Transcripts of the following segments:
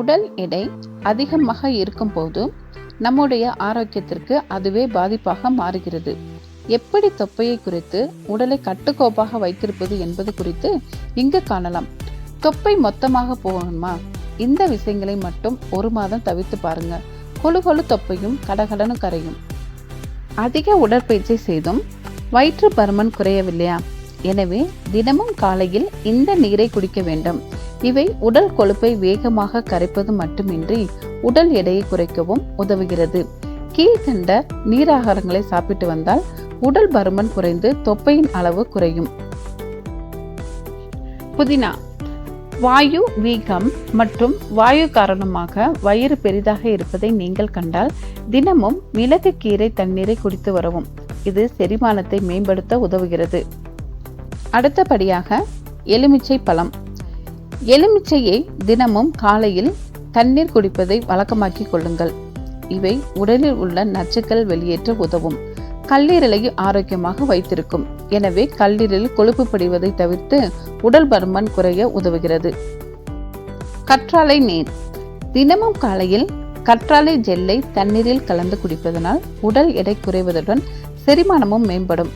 உடல் எடை அதிகமாக இருக்கும்போது நம்முடைய ஆரோக்கியத்திற்கு அதுவே பாதிப்பாக மாறுகிறது. எப்படி தொப்பையை குறித்து உடலை கட்டுக்கோப்பாக வைத்திருப்பது என்பது குறித்து இங்கு காணலாம். தொப்பை மொத்தமாக போகணுமா இந்த விஷயங்களை மட்டும் ஒரு மாதம் தவிர்த்து பாருங்க. கொழு கொழு தொப்பையும் கடகடனு கரையும். அதிக உடற்பயிற்சி செய்தும் வயிற்று பருமன் குறையவில்லையா? எனவே தினமும் காலையில் இந்த நீரை குடிக்க வேண்டும். இவை உடல் கொழுப்பை வேகமாக கரைப்பது மட்டுமின்றி உடல் எடையை குறைக்கவும் உதவுகிறது. கீழ்கண்ட நீராகாரங்களை சாப்பிட்டு வந்தால் உடல் பருமன் குறைந்து தொப்பையின் அளவு குறையும். புதினா. வாயு வீக்கம் மற்றும் வாயு காரணமாக வயிறு பெரிதாக இருப்பதை நீங்கள் கண்டால் தினமும் மிளகு கீரை தண்ணீரை குடித்து வரவும். இது செரிமானத்தை மேம்படுத்த உதவுகிறது. அடுத்தபடியாக எலுமிச்சை பழம். எலுமிச்சையை தினமும் காலையில் தண்ணீர் குடிப்பதை வழக்கமாக்கி கொள்ளுங்கள். இவை உடலில் உள்ள நச்சுக்கள் வெளியேற்ற உதவும். கல்லீரலை ஆரோக்கியமாக வைத்திருக்கும். எனவே கல்லீரல் கொழுப்பு படிவதை தவிர்த்து உடல் பருமன் குறைய உதவுகிறது. கற்றாழை நீர். தினமும் காலையில் கற்றாழை ஜெல்லை தண்ணீரில் கலந்து குடிப்பதனால் உடல் எடை குறைவதுடன் செரிமானமும் மேம்படும்.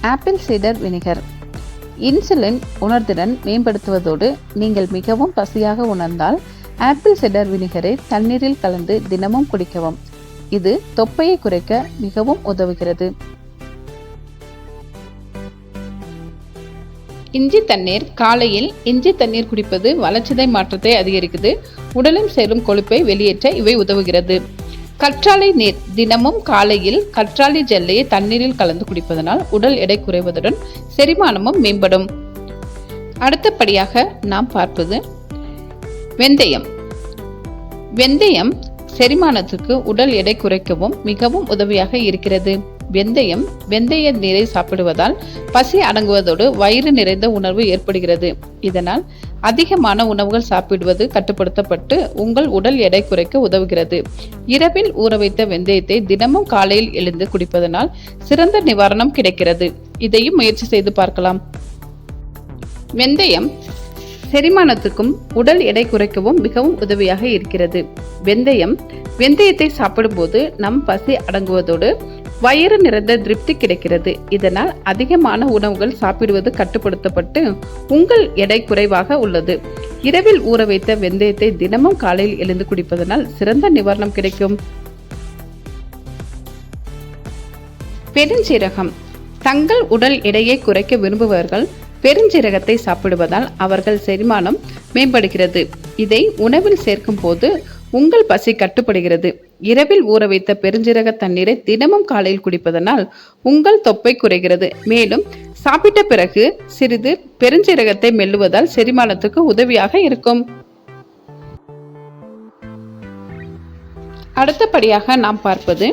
ஆப்பிள் சீடர் வினிகர். இன்சுலின் உணர்திறன் மேம்படுத்துவதோடு நீங்கள் மிகவும் பசியாக உணர்ந்தால் ஆப்பிள் சிடர் வினிகரை தண்ணீரில் கலந்து தினமும் குடிக்கவும். இது தொப்பையை குறைக்க மிகவும் உதவுகிறது. இஞ்சி தண்ணீர் காலையில் இஞ்சி தண்ணீர் குடிப்பது வளர்ச்சிதை மாற்றத்தை அதிகரிக்குது. உடலில் சேரும் கொழுப்பை வெளியேற்ற இவை உதவுகிறது. கற்றாழை நீர் தினமும் காலையில் கற்றாழை ஜெல்லையை தண்ணீரில் கலந்து குடிப்பதனால் உடல் எடை குறைவதுடன் செரிமானமும் மேம்படும். அடுத்தபடியாக நாம் பார்ப்பது வெந்தயம். வெந்தயம் செரிமானத்துக்கு உடல் எடை குறைக்கவும் மிகவும் உதவியாக இருக்கிறது. வெந்தயம் வெந்தய நீரை சாப்பிடுவதால் பசி அடங்குவதோடு வயிறு நிறைந்த உணர்வு ஏற்படுகிறது. இதனால் அதிகமான உணவுகள் சாப்பிடுவது கட்டுப்படுத்தப்பட்டு உங்கள் உடல் எடை குறைக்க உதவுகிறது. இரவில் ஊற வைத்த வெந்தயத்தை தினமும் காலையில் எழுந்து குடிப்பதனால் சிறந்த நிவாரணம் கிடைக்கிறது. இதையும் முயற்சி செய்து பார்க்கலாம். வெந்தயம் செரிமானத்துக்கும் உடல் எடை குறைக்கவும் மிகவும் உதவியாக இருக்கிறது. வெந்தயம் வெந்தயத்தை சாப்பிடும்போது நம் பசி அடங்குவதோடு வயிறு நிறைந்த திருப்தி கிடைக்கிறது. இதனால் அதிகமான உணவுகள் சாப்பிடுவது கட்டுப்படுத்தப்பட்டு உங்கள் எடை குறைவாக உள்ளது. இரவில் ஊற வைத்த வெந்தயத்தை தினமும் காலையில் எழுந்து குடிப்பதனால் சிறந்த நிவாரணம் கிடைக்கும். பெருஞ்சீரகம். தங்கள் உடல் எடையை குறைக்க விரும்புபவர்கள் பெருஞ்சீரகத்தை சாப்பிடுவதால் அவர்கள் செரிமானம் மேம்படுகிறது. இதை உணவில் சேர்க்கும் போது உங்கள் பசி கட்டுப்படுகிறது. இரவில் ஊற வைத்த பெருஞ்சீரக தண்ணீரை தினமும் காலையில் குடிப்பதனால் உங்கள் தொப்பை குறைகிறது. மேலும் சாப்பிட்ட பிறகு சிறிது பெருஞ்சீரகத்தை மெல்லுவதால் செரிமானத்துக்கு உதவியாக இருக்கும். அடுத்தபடியாக நாம் பார்ப்பது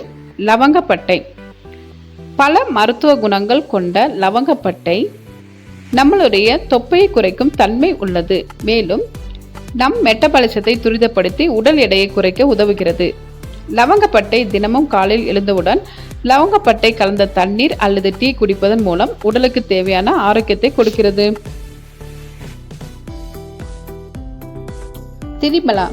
லவங்கப்பட்டை. பல மருத்துவ குணங்கள் கொண்ட லவங்கப்பட்டை நம்மளுடைய தொப்பையை குறைக்கும் தன்மை உள்ளது. மேலும் நம் மெட்டபாலிசத்தை துரிதப்படுத்தி உடல் எடையை குறைக்க உதவுகிறது. லவங்கப்பட்டை தினமும் காலையில் எழுந்தவுடன் லவங்கப்பட்டை கலந்த தண்ணீர் அல்லது டீ குடிப்பதன் மூலம் உடலுக்கு தேவையான ஆரோக்கியத்தை கொடுக்கிறது. திரிபலா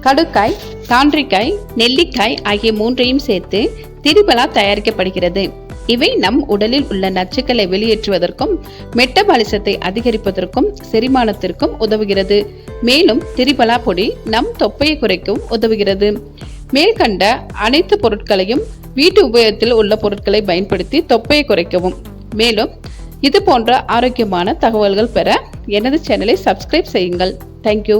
கடுக்காய் தாண்டிக்காய் நெல்லிக்காய் ஆகிய மூன்றையும் சேர்த்து திரிபலா தயாரிக்கப்படுகிறது. இவை நம் உடலில் உள்ள நச்சுக்களை வெளியேற்றுவதற்கும் மெட்டபாலிசத்தை அதிகரிப்பதற்கும் செரிமானத்திற்கும் உதவுகிறது. மேலும் திரிபலா பொடி நம் தொப்பையை குறைக்கும் உதவுகிறது. மேற்கண்ட அனைத்து பொருட்களையும் வீட்டு உபயோகத்தில் உள்ள பொருட்களை பயன்படுத்தி தொப்பையை குறைக்கவும். மேலும் இது போன்ற ஆரோக்கியமான தகவல்கள் பெற எனது சேனலை சப்ஸ்கிரைப் செய்யுங்கள். தேங்க்யூ